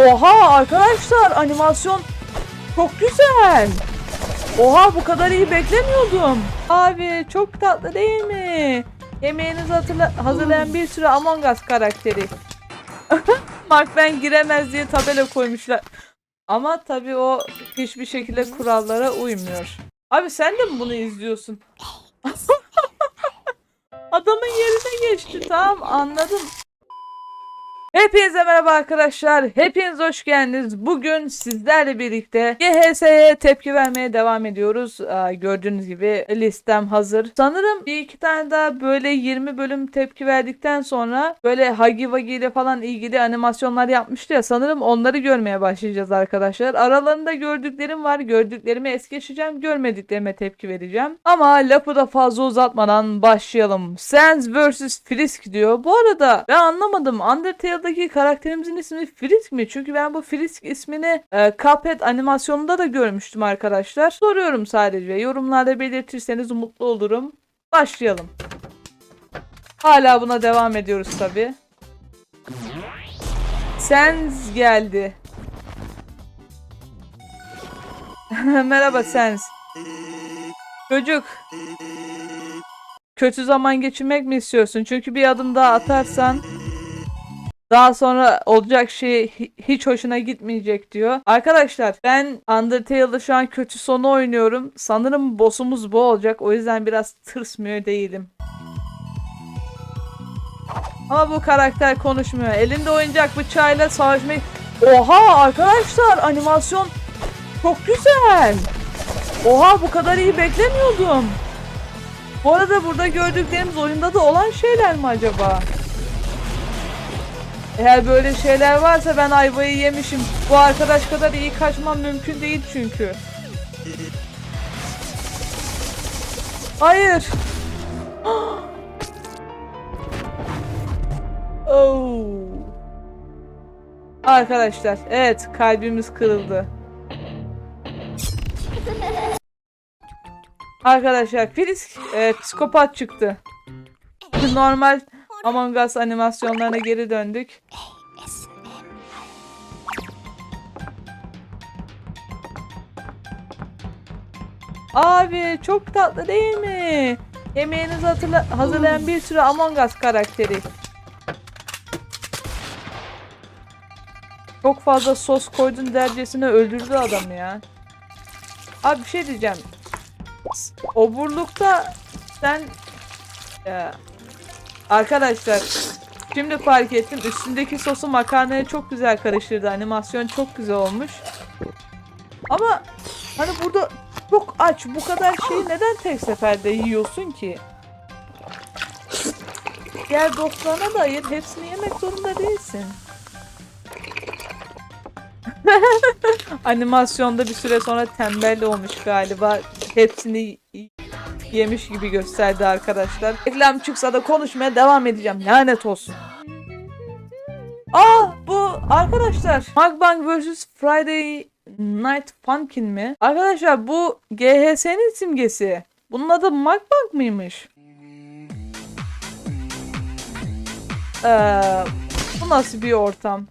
Oha arkadaşlar animasyon çok güzel. Oha bu kadar iyi beklemiyordum. Abi çok tatlı değil mi? Yemeğinizi hatırla- hazırlayan bir sürü Among Us karakteri. Mark ben giremez diye tabela koymuşlar. Ama tabii o hiçbir şekilde kurallara uymuyor. Abi sen de mi bunu izliyorsun? Adamın yerine geçti tamam anladım. Hepinize merhaba arkadaşlar. Hepiniz hoş geldiniz. Bugün sizlerle birlikte GHS'ye tepki vermeye devam ediyoruz. Gördüğünüz gibi listem hazır. Sanırım bir iki tane daha böyle 20 bölüm tepki verdikten sonra böyle Hagi Wagi ile falan ilgili animasyonlar yapmıştı ya. Sanırım onları görmeye başlayacağız arkadaşlar. Aralarında gördüklerim var. Gördüklerimi es geçeceğim. Görmediklerime tepki vereceğim. Ama lafı da fazla uzatmadan başlayalım. Sans vs Frisk diyor. Bu arada ben anlamadım. Undertale'daki karakterimizin ismi Frisk mi? Çünkü ben bu Frisk ismini e, Cuphead animasyonunda da görmüştüm arkadaşlar. Soruyorum sadece. Yorumlarda belirtirseniz mutlu olurum. Başlayalım. Hala buna devam ediyoruz tabi. Sens geldi. Merhaba Sens. Çocuk. Kötü zaman geçirmek mi istiyorsun? Çünkü bir adım daha atarsan daha sonra olacak şey hi- hiç hoşuna gitmeyecek diyor. Arkadaşlar ben Undertale'da şu an kötü sonu oynuyorum. Sanırım boss'umuz bu olacak. O yüzden biraz tırsmıyor değilim. Ama bu karakter konuşmuyor. Elinde oyuncak bıçağıyla savaşmayı... Oha arkadaşlar animasyon çok güzel. Oha bu kadar iyi beklemiyordum. Bu arada burada gördüklerimiz oyunda da olan şeyler mi acaba? Eğer böyle şeyler varsa ben ayvayı yemişim. Bu arkadaş kadar iyi kaçmam mümkün değil çünkü. Hayır. oh. Arkadaşlar evet kalbimiz kırıldı. Arkadaşlar Frisk e, psikopat çıktı. Normal Among Us animasyonlarına geri döndük. Abi çok tatlı değil mi? Yemeğinizi hatırla- hazırlayan bir sürü Among Us karakteri. Çok fazla sos koydun dercesine öldürdü adamı ya. Abi bir şey diyeceğim. Oburlukta sen ya, arkadaşlar şimdi fark ettim üstündeki sosu makarnaya çok güzel karıştırdı. Animasyon çok güzel olmuş. Ama hani burada çok aç bu kadar şeyi neden tek seferde yiyorsun ki? Diğer dostlarına da ayır. Hepsini yemek zorunda değilsin. Animasyonda bir süre sonra tembel olmuş galiba. Hepsini yemiş gibi gösterdi arkadaşlar. Reklam çıksa da konuşmaya devam edeceğim. Lanet olsun. Aa bu arkadaşlar. Mukbang vs Friday Night Funkin mi? Arkadaşlar bu GHS'nin simgesi. Bunun adı Mukbang mıymış? Ee, bu nasıl bir ortam?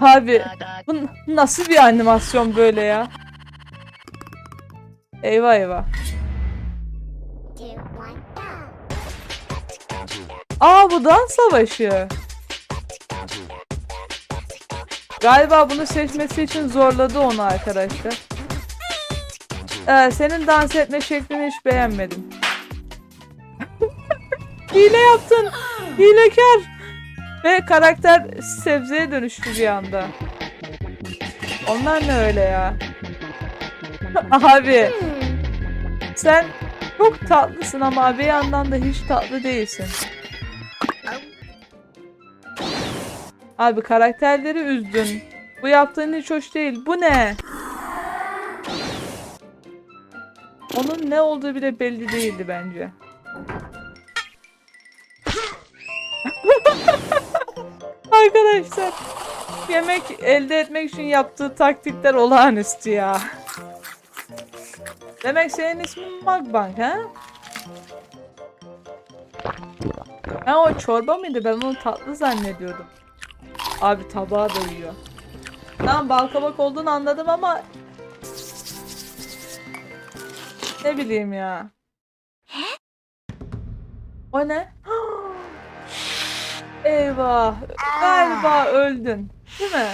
Abi bu nasıl bir animasyon böyle ya? Eyvah eyvah. Aa bu dans savaşı. Galiba bunu seçmesi için zorladı onu arkadaşlar. Ee, senin dans etme şeklini hiç beğenmedim. Hile yaptın. Hilekar. Ve karakter sebzeye dönüştü bir anda. Onlar ne öyle ya? Abi. Sen çok tatlısın ama bir yandan da hiç tatlı değilsin. Abi karakterleri üzdün. Bu yaptığın hiç hoş değil. Bu ne? Onun ne olduğu bile belli değildi bence. Arkadaşlar yemek elde etmek için yaptığı taktikler olağanüstü ya. Demek senin ismin Magbank ha? Ha o çorba mıydı? Ben onu tatlı zannediyordum. Abi tabağı da yiyor. Tamam balkabak olduğunu anladım ama ne bileyim ya. O ne? Eyvah. Galiba öldün. Değil mi?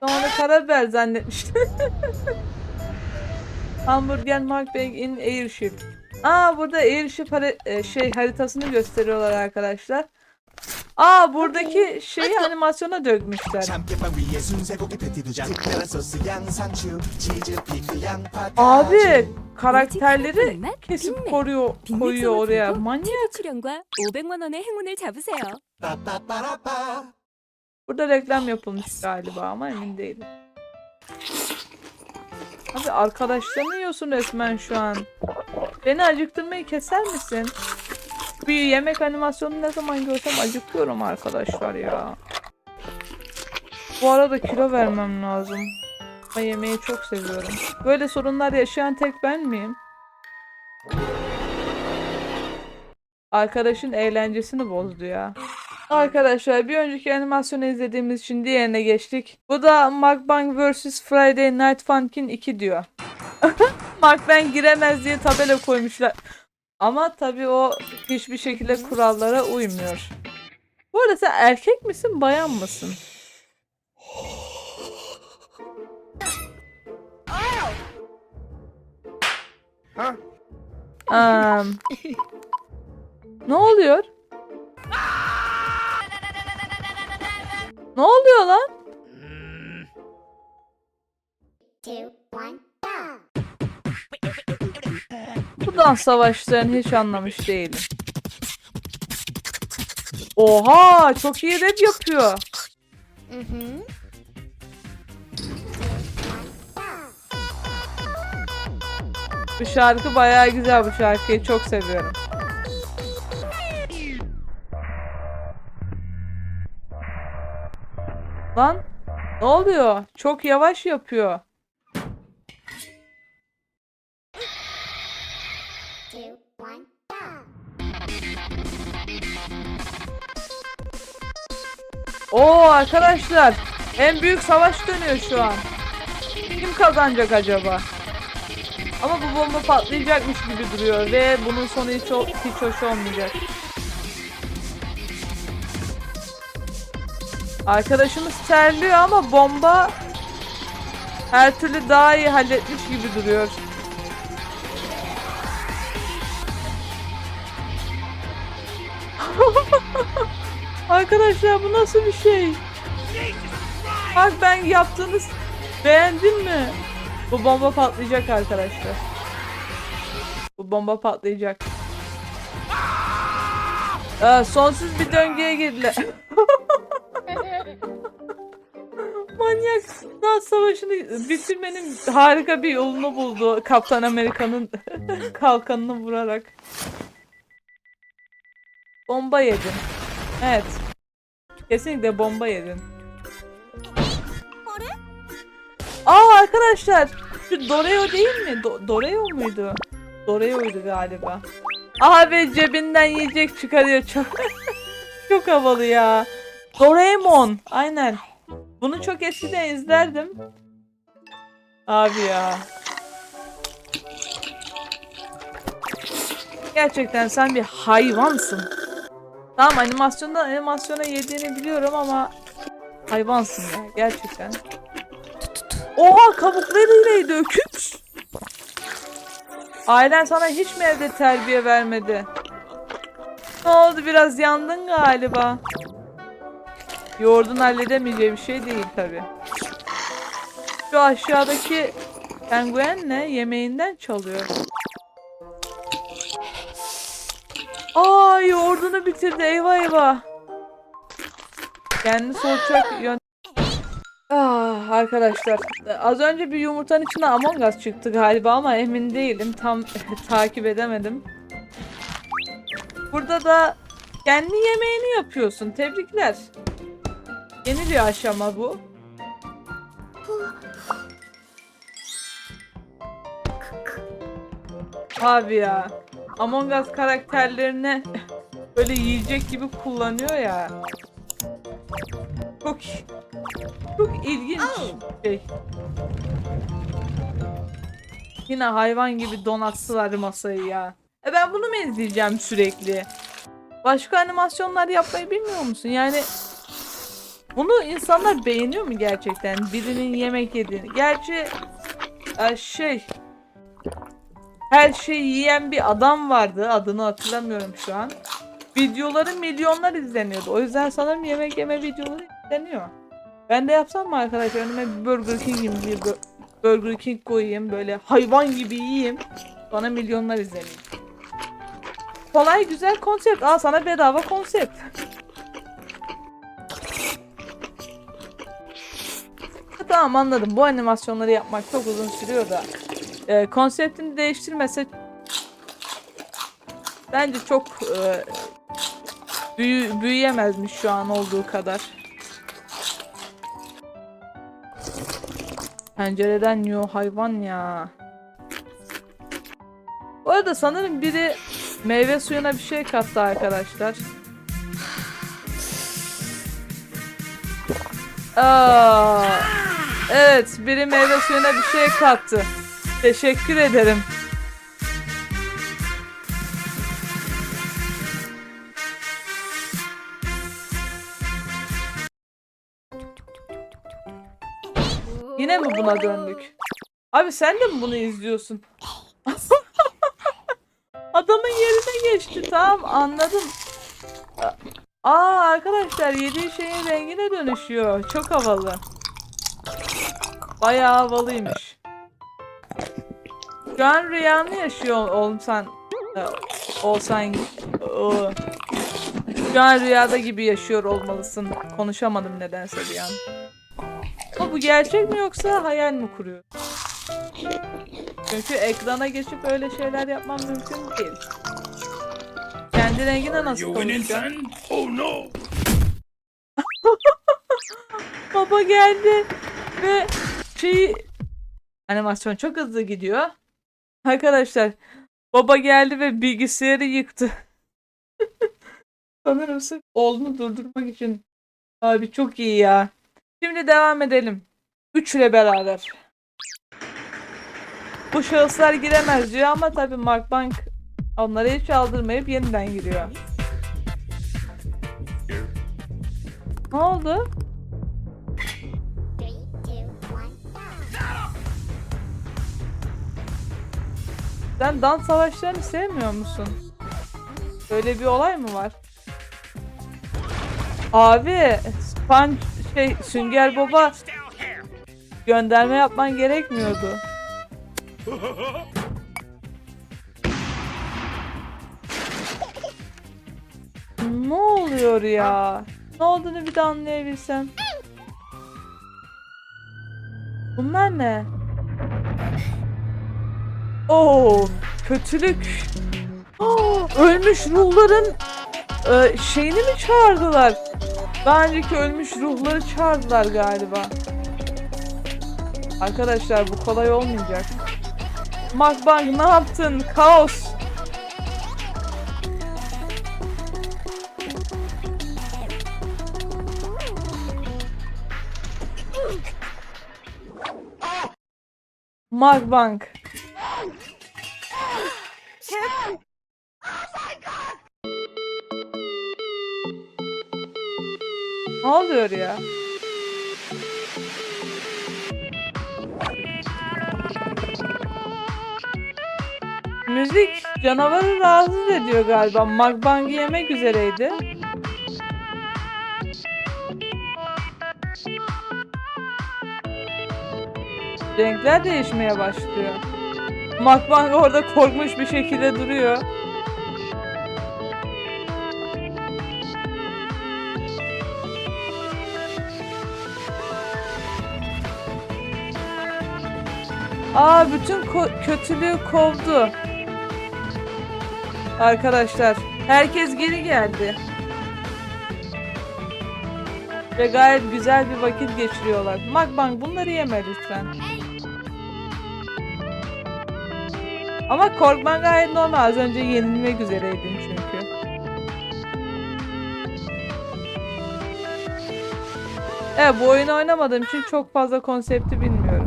Sonra karabiber zannetmiştim. Hamburger Markbag in Airship. Aa burada Airship hari- e, şey haritasını gösteriyorlar arkadaşlar. Aa buradaki şeyi animasyona dökmüşler. Abi karakterleri kesip koruyor, koyuyor oraya. Manyak. Burada reklam yapılmış galiba ama emin değilim. Abi arkadaşlarını yiyorsun resmen şu an. Beni acıktırmayı keser misin? Bir yemek animasyonu ne zaman görsem acıkıyorum arkadaşlar ya. Bu arada kilo vermem lazım. Ama yemeği çok seviyorum. Böyle sorunlar yaşayan tek ben miyim? Arkadaşın eğlencesini bozdu ya. Arkadaşlar bir önceki animasyonu izlediğimiz için diğerine geçtik. Bu da Mukbang vs Friday Night Funkin' 2 diyor. Mukbang giremez diye tabela koymuşlar. Ama tabii o hiçbir şekilde kurallara uymuyor. Bu arada sen erkek misin bayan mısın? Am, ne oluyor? Ne oluyor lan? two, one, Bu dans savaşlarını hiç anlamış değilim. Oha çok iyi rap yapıyor. Bu şarkı bayağı güzel bu şarkıyı çok seviyorum. Lan ne oluyor? Çok yavaş yapıyor. Oo arkadaşlar en büyük savaş dönüyor şu an. Kim kazanacak acaba? Ama bu bomba patlayacakmış gibi duruyor ve bunun sonu hiç, hiç hoş olmayacak. Arkadaşımız terliyor ama bomba her türlü daha iyi halletmiş gibi duruyor. Arkadaşlar bu nasıl bir şey? Bak ben yaptığınız beğendin mi? Bu bomba patlayacak arkadaşlar. Bu bomba patlayacak. Aa, sonsuz bir döngüye girdiler. Manyak daha savaşını bitirmenin harika bir yolunu buldu Kaptan Amerika'nın kalkanını vurarak. Bomba yedin. Evet. Kesinlikle bomba yedin. Aa arkadaşlar şu Doreo değil mi? Do- Doreo muydu? Doreo'ydu galiba. Abi cebinden yiyecek çıkarıyor çok. çok havalı ya. Doraemon. Aynen. Bunu çok eskiden izlerdim. Abi ya. Gerçekten sen bir hayvansın. Tamam animasyondan animasyona yediğini biliyorum ama hayvansın ya gerçekten. Oha kabuklarıyla öküz. Ailen sana hiç mi evde terbiye vermedi? Ne oldu biraz yandın galiba. Yoğurdun halledemeyeceği bir şey değil tabi. Şu aşağıdaki penguen ne? Yemeğinden çalıyor. Aa yoğurdunu bitirdi eyvah eyvah. Kendini soğutacak yön... Ah arkadaşlar az önce bir yumurtanın içinde Among Us çıktı galiba ama emin değilim tam takip edemedim. Burada da kendi yemeğini yapıyorsun tebrikler. Yeni bir aşama bu. Abi ya. Among Us karakterlerini böyle yiyecek gibi kullanıyor ya. Çok çok ilginç şey. Yine hayvan gibi donattılar masayı ya. E ben bunu mu izleyeceğim sürekli? Başka animasyonlar yapmayı bilmiyor musun? Yani bunu insanlar beğeniyor mu gerçekten? Birinin yemek yediğini. Gerçi e, şey her şeyi yiyen bir adam vardı. Adını hatırlamıyorum şu an. Videoları milyonlar izleniyordu. O yüzden sanırım yemek yeme videoları izleniyor. Ben de yapsam mı arkadaşlar? Önüme bir Burger King gibi bir Burger King koyayım. Böyle hayvan gibi yiyeyim. Sonra milyonlar izleneyim. Kolay güzel konsept. Aa sana bedava konsept. tamam anladım. Bu animasyonları yapmak çok uzun sürüyor da. Ee, konseptini değiştirmese bence çok e, büyü- büyüyemezmiş şu an olduğu kadar. Pencereden yiyor hayvan ya. Bu arada sanırım biri meyve suyuna bir şey kattı arkadaşlar. Aa, evet biri meyve suyuna bir şey kattı. Teşekkür ederim. Buna döndük? Abi sen de mi bunu izliyorsun? Adamın yerine geçti tamam anladım. Aa arkadaşlar yediği şeyin rengine dönüşüyor. Çok havalı. Bayağı havalıymış. Şu an rüyanı yaşıyor olsan e, olsan. Şu an rüyada gibi yaşıyor olmalısın. Konuşamadım nedense bir an. Bu gerçek mi yoksa hayal mi kuruyor? Çünkü ekrana geçip öyle şeyler yapmam mümkün değil. Kendi rengine nasıl son? Oh no! Baba geldi ve şey animasyon çok hızlı gidiyor. Arkadaşlar baba geldi ve bilgisayarı yıktı. Sanırım sırf oğlunu durdurmak için. Abi çok iyi ya. Şimdi devam edelim. Üçle beraber. Bu şahıslar giremez diyor ama tabii Mark Bank onları hiç aldırmayıp yeniden giriyor. Ne oldu? Sen dans savaşlarını sevmiyor musun? Böyle bir olay mı var? Abi, Sponge şey Sünger Bob'a gönderme yapman gerekmiyordu. Ne oluyor ya? Ne olduğunu bir de anlayabilsem. Bunlar ne? Oo, kötülük. Aa, ölmüş ruhların e, şeyini mi çağırdılar? Daha önceki ölmüş ruhları çağırdılar galiba. Arkadaşlar bu kolay olmayacak. Makbank ne yaptın? Kaos. Makbank. Ne oluyor ya? Müzik canavarı rahatsız ediyor galiba. Mukbang'ı yemek üzereydi. Renkler değişmeye başlıyor. Mukbang orada korkmuş bir şekilde duruyor. Aa bütün ko- kötülüğü kovdu. Arkadaşlar herkes geri geldi. Ve gayet güzel bir vakit geçiriyorlar. Makbang bunları yeme lütfen. Ama korkman gayet normal. Az önce yenilmek üzereydin çünkü. Evet bu oyunu oynamadığım için çok fazla konsepti bilmiyorum.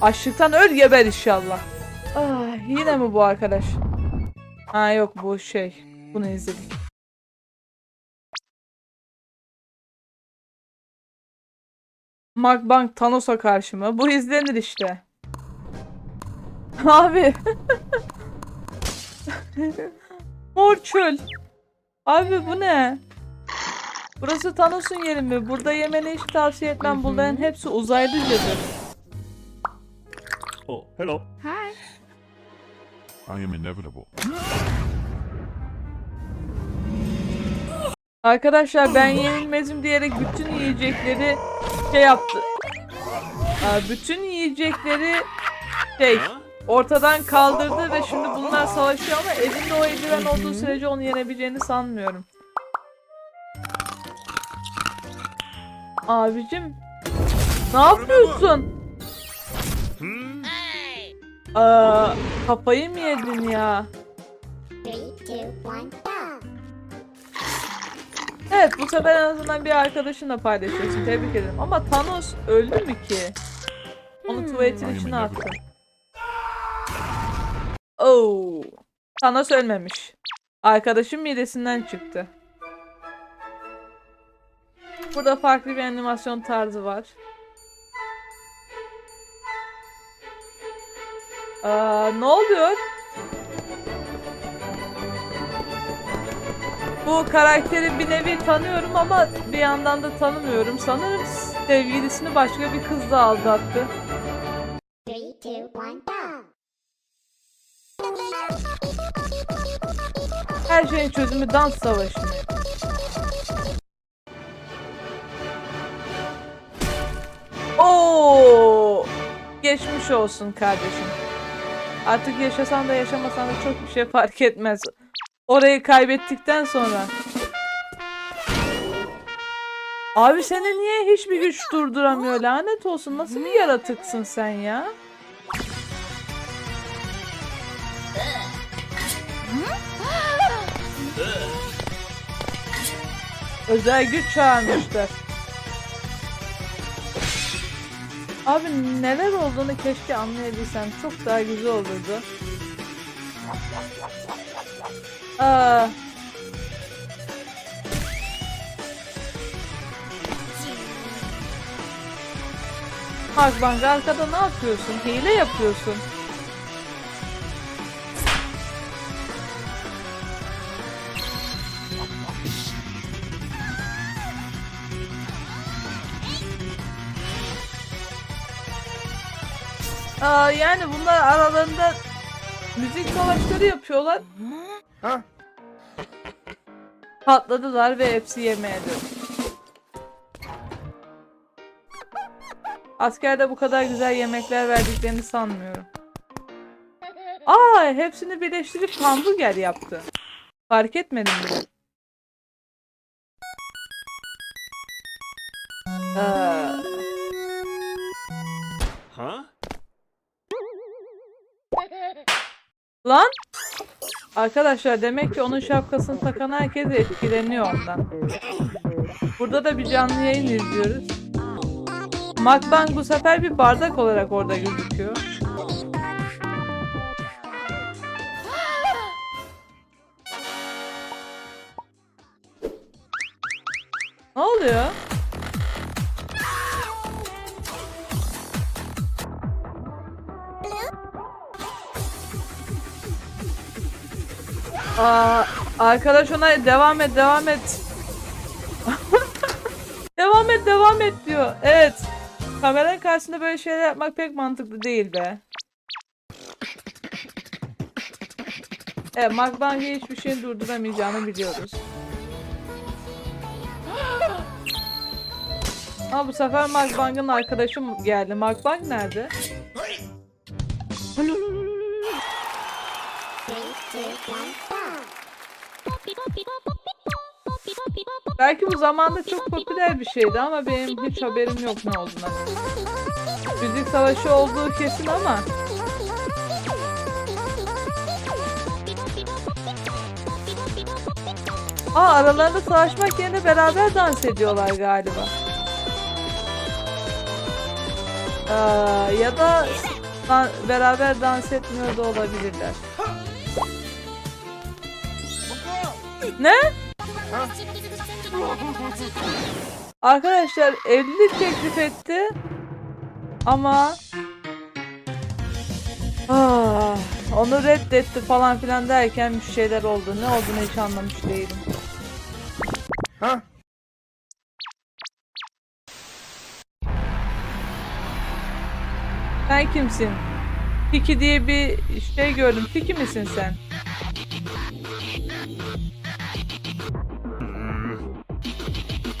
Açlıktan öl geber inşallah. Ah, yine mi bu arkadaş? Ha yok bu şey. Bunu izledik. Mukbang Thanos'a karşı mı? Bu izlenir işte. Abi. Mor çöl. Abi bu ne? Burası Thanos'un yeri mi? Burada yemeni hiç tavsiye etmem. Bunların hepsi uzaylıcadır. Oh, hello. Hi. I am inevitable. Arkadaşlar ben yenilmezim diyerek bütün yiyecekleri şey yaptı. Aa, bütün yiyecekleri şey ortadan kaldırdı ve şimdi bunlar savaşıyor ama elinde o eldiven olduğu sürece onu yenebileceğini sanmıyorum. Abicim ne yapıyorsun? Aa, kafayı mı yedin ya? Evet bu sefer en azından bir arkadaşınla paylaşıyorsun. Tebrik ederim. Ama Thanos öldü mü ki? Onu tuvaletin Ay, içine attı. Oo. Thanos ölmemiş. Arkadaşım midesinden çıktı. Burada farklı bir animasyon tarzı var. Aa, ne oluyor? Bu karakteri bir nevi tanıyorum ama bir yandan da tanımıyorum. Sanırım sevgilisini başka bir kızla aldattı. Three, two, one. Her şeyin çözümü dans savaşı mı? Oo! Geçmiş olsun kardeşim. Artık yaşasan da yaşamasan da çok bir şey fark etmez. Orayı kaybettikten sonra. Abi seni niye hiçbir güç durduramıyor lanet olsun. Nasıl bir yaratıksın sen ya? Özel güç çağırmışlar. Abi neler olduğunu keşke anlayabilsem. Çok daha güzel olurdu. Aa. Hakbank arkada ne yapıyorsun? Hile yapıyorsun. Aa, yani bunlar aralarında müzik savaşları yapıyorlar. Patladılar ve hepsi yemeğe döndü. Askerde bu kadar güzel yemekler verdiklerini sanmıyorum. Aa, hepsini birleştirip hamburger yaptı. Fark etmedim bile. Ee, Lan! Arkadaşlar demek ki onun şapkasını takan herkes etkileniyor ondan. Burada da bir canlı yayın izliyoruz. Mukbang bu sefer bir bardak olarak orada gözüküyor. Ne oluyor? Aa, arkadaş ona devam et devam et. devam et devam et diyor. Evet. Kameranın karşısında böyle şeyler yapmak pek mantıklı değil be. Evet, Mukbang'ı hiçbir şeyin durduramayacağını biliyoruz. Ama bu sefer Mukbang'ın arkadaşı geldi. Mukbang nerede? Belki bu zamanda çok popüler bir şeydi ama benim hiç haberim yok ne olduğuna. Müzik savaşı olduğu kesin ama. Aa aralarında savaşmak yerine beraber dans ediyorlar galiba. Aa, ya da dan beraber dans etmiyor da olabilirler. Ne? Arkadaşlar evlilik teklif etti. Ama Ah, onu reddetti falan filan derken bir şeyler oldu. Ne olduğunu hiç anlamış değilim. Sen kimsin? Piki diye bir şey gördüm. Piki misin sen?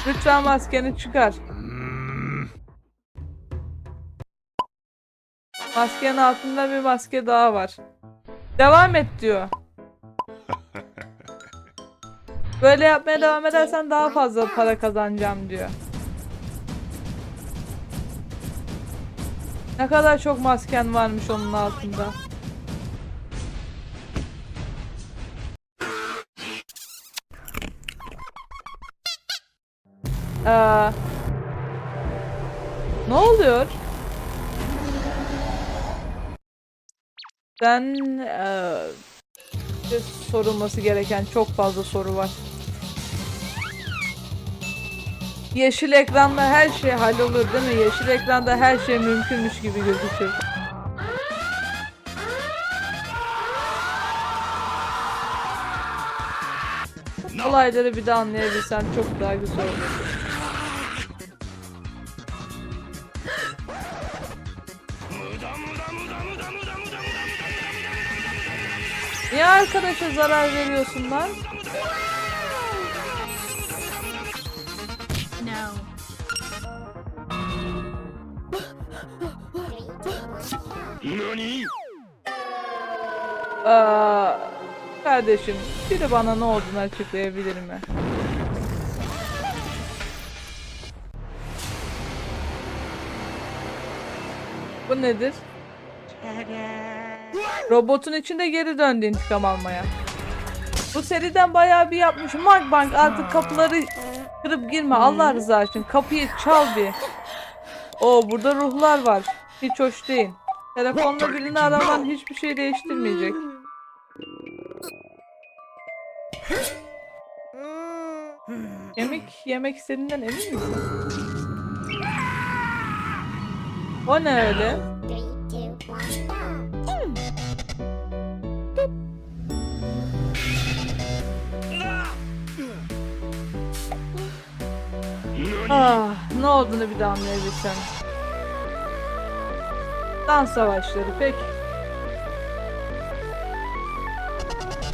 Lütfen maskeni çıkar. Maskenin altında bir maske daha var. Devam et diyor. Böyle yapmaya devam edersen daha fazla para kazanacağım diyor. Ne kadar çok masken varmış onun altında. Aa, ne oluyor? Eee, bir sorulması gereken çok fazla soru var. Yeşil ekranda her şey hallolur değil mi? Yeşil ekranda her şey mümkünmüş gibi gözükür. Olayları bir de anlayabilsen çok daha güzel olur. Niye arkadaşa zarar veriyorsun lan? Aa, kardeşim, biri bana ne olduğunu açıklayabilir mi? Bu nedir? Robotun içinde geri döndü intikam almaya. Bu seriden bayağı bir yapmış. Mark Bank artık kapıları kırıp girme Allah rızası için. Kapıyı çal bir. Oo burada ruhlar var. Hiç hoş değil. Telefonla birini araman hiçbir şey değiştirmeyecek. Yemek yemek istediğinden emin misin? O ne öyle? Ne olduğunu bir de anlayabilsem. Dans savaşları pek.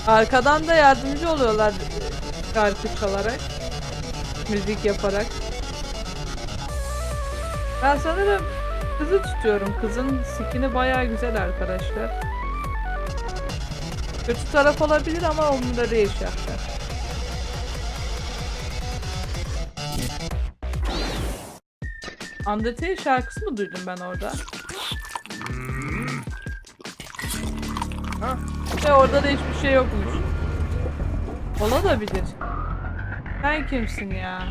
Arkadan da yardımcı oluyorlar şarkı çalarak. Müzik yaparak. Ben sanırım kızı tutuyorum. Kızın skini bayağı güzel arkadaşlar. Kötü taraf olabilir ama umurda değil Undertale şarkısı mı duydum ben orada? Ve orada da hiçbir şey yokmuş. Olabilir. Sen kimsin ya?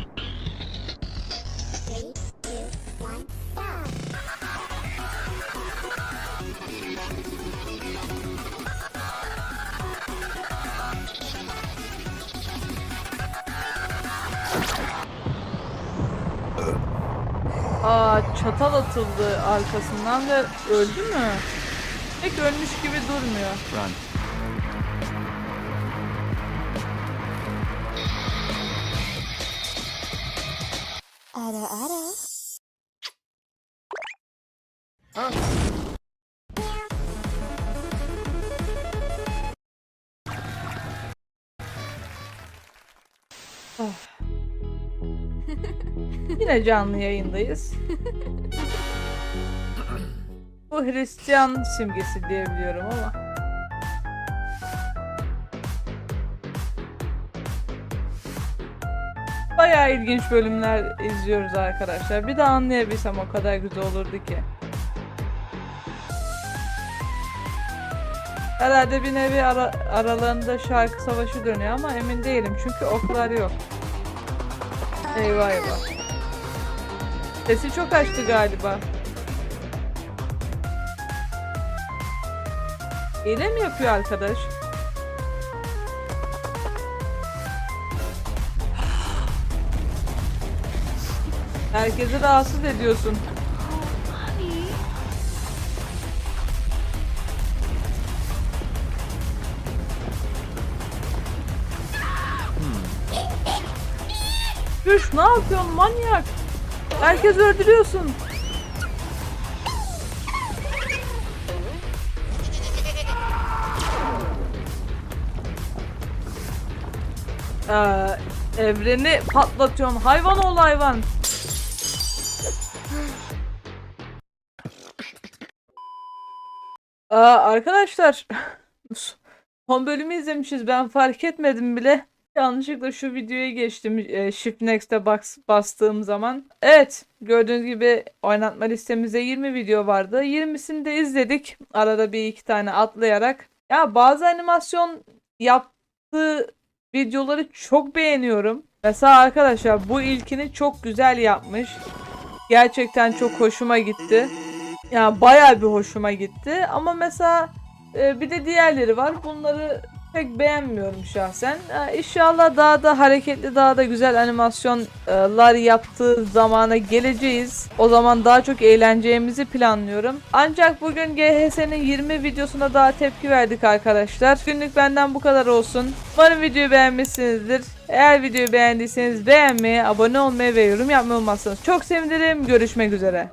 Aa çatal atıldı arkasından ve öldü mü? Pek ölmüş gibi durmuyor. Run. Ara ara. Yine canlı yayındayız. Bu Hristiyan simgesi diyebiliyorum ama. Bayağı ilginç bölümler izliyoruz arkadaşlar. Bir de anlayabilsem o kadar güzel olurdu ki. Herhalde bir nevi ara- aralarında şarkı savaşı dönüyor ama emin değilim çünkü oklar yok. Eyvah eyvah. Sesi çok açtı galiba. Hile mi yapıyor arkadaş? Herkesi rahatsız ediyorsun. Düş ne yapıyorsun manyak? Herkes öldürüyorsun. Ee, evreni patlatıyorsun. Hayvan ol hayvan. Aa, arkadaşlar son bölümü izlemişiz ben fark etmedim bile. Yanlışlıkla şu videoya geçtim e, Shift Next'e bas, bastığım zaman. Evet gördüğünüz gibi oynatma listemizde 20 video vardı. 20'sini de izledik. Arada bir iki tane atlayarak. Ya bazı animasyon yaptığı videoları çok beğeniyorum. Mesela arkadaşlar bu ilkini çok güzel yapmış. Gerçekten çok hoşuma gitti. Yani bayağı bir hoşuma gitti. Ama mesela e, bir de diğerleri var. Bunları pek beğenmiyorum şahsen. E, İnşallah daha da hareketli, daha da güzel animasyonlar yaptığı zamana geleceğiz. O zaman daha çok eğleneceğimizi planlıyorum. Ancak bugün GHS'nin 20 videosuna daha tepki verdik arkadaşlar. Günlük benden bu kadar olsun. Umarım videoyu beğenmişsinizdir. Eğer videoyu beğendiyseniz beğenmeyi, abone olmayı ve yorum yapmayı unutmazsanız çok sevinirim. Görüşmek üzere.